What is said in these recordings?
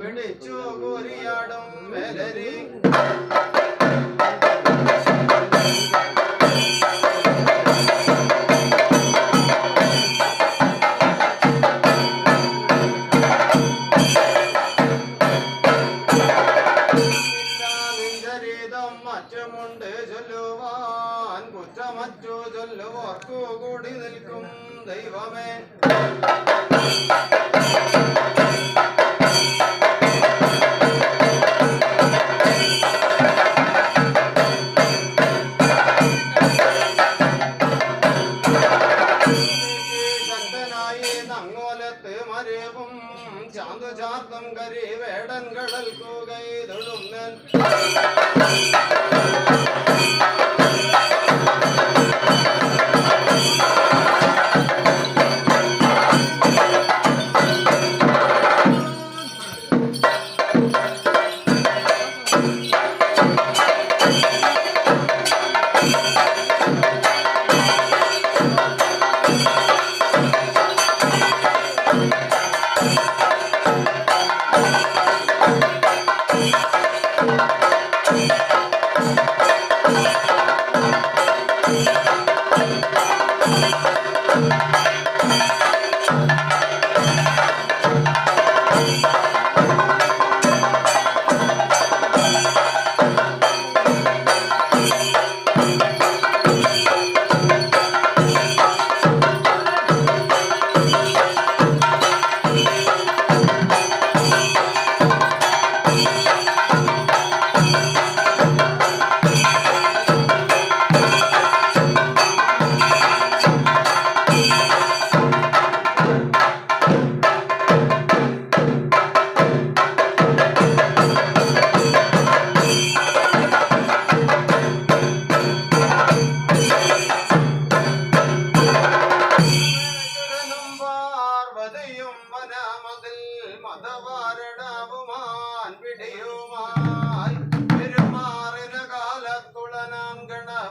ಬಿಡಿಚು ಗುರಿಯಾಡಂ ಮೇಲರಿ thank you ചൊല്ലുവോർക്കു കൂടി നിൽക്കും ദൈവമേ ശക്തനായി നങ്ങോലത്ത് മരവും ചാന്തു ചാർത്തും കരി വേടൻ കടൽ കൂകൈതൊഴുന്നൻ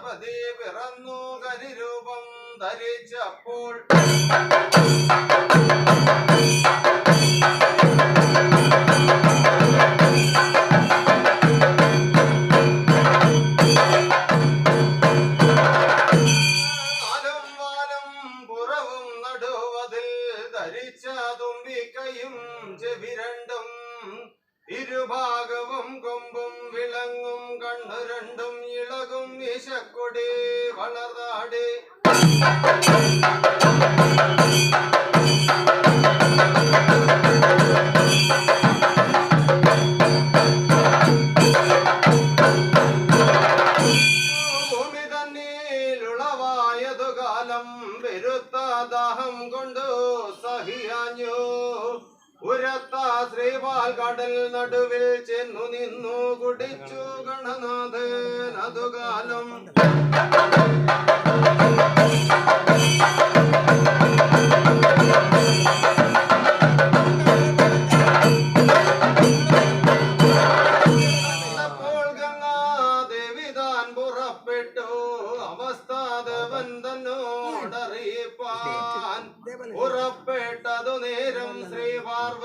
ഗണപതി പിറന്നു കരിരൂപം ധരിച്ചപ്പോൾ கண்ணுக்கும் கண்ணு ரெண்டும் இழகும் விஷக்கொடி வளர்தாடி ശ്രീപാൽ കടൽ നടുവിൽ ചെന്നു നിന്നു കുടിച്ചു ഗണനാഥൻ. അതുകാലം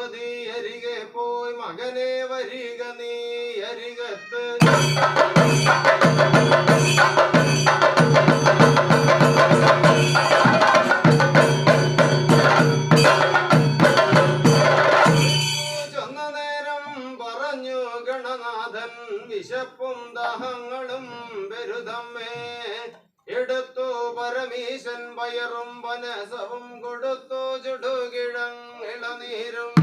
പാർവതി അരികെ പോയി മകനെ വരിക നീ അരികത്ത്. വിശപ്പും ദാഹങ്ങളും ബരുതമ്മേ. എടുത്തു പരമീശൻ പയറും വനസവും കൊടുത്തു ചുടുകിഴങ്ങിളനീരും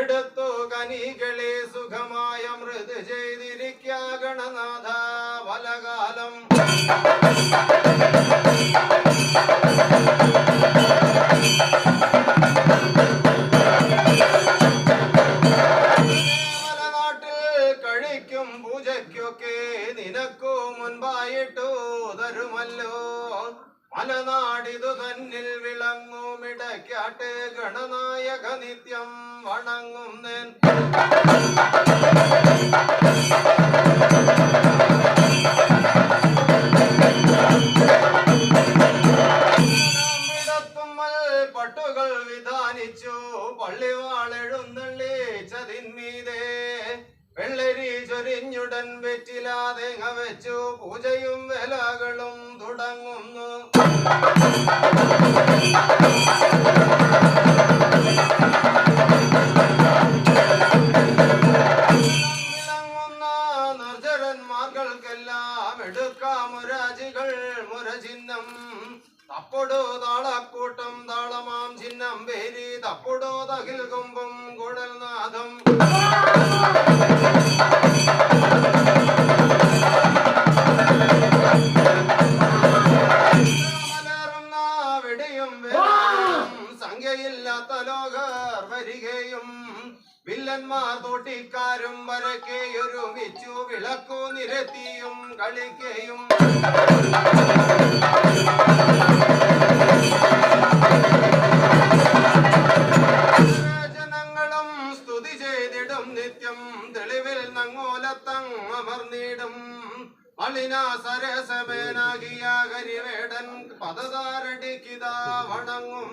എടുത്തു കനികളെ സുഖമായ മൃദു ചെയ്തിരിക്ക ഗണനാഥ വലകാലം. തരുമല്ലോ മലനാടിതു തന്നിൽ വിളങ്ങുമിടക്കാട്ട് ഗണനായക നിത്യം വണങ്ങുന്നേൻ. ചൊരിഞ്ഞുടൻ വെറ്റിലാതെങ്ങ വെച്ചു. പൂജയും വേലകളും തുടങ്ങുന്നു. ൂട്ടം താളമാം ചിഹ്നം പേരി തപ്പൊടു തകിൽ കൊമ്പും കുഴൽനാഥം. വില്ലന്മാർ തോട്ടിക്കാരും വരക്കെയൊരുമിച്ചു വിളക്കു നിരത്തിയും കളിക്കയും. ജനങ്ങളും സ്തുതി ചെയ്തിടും നിത്യം. തെളിവിൽ അളിന വണങ്ങും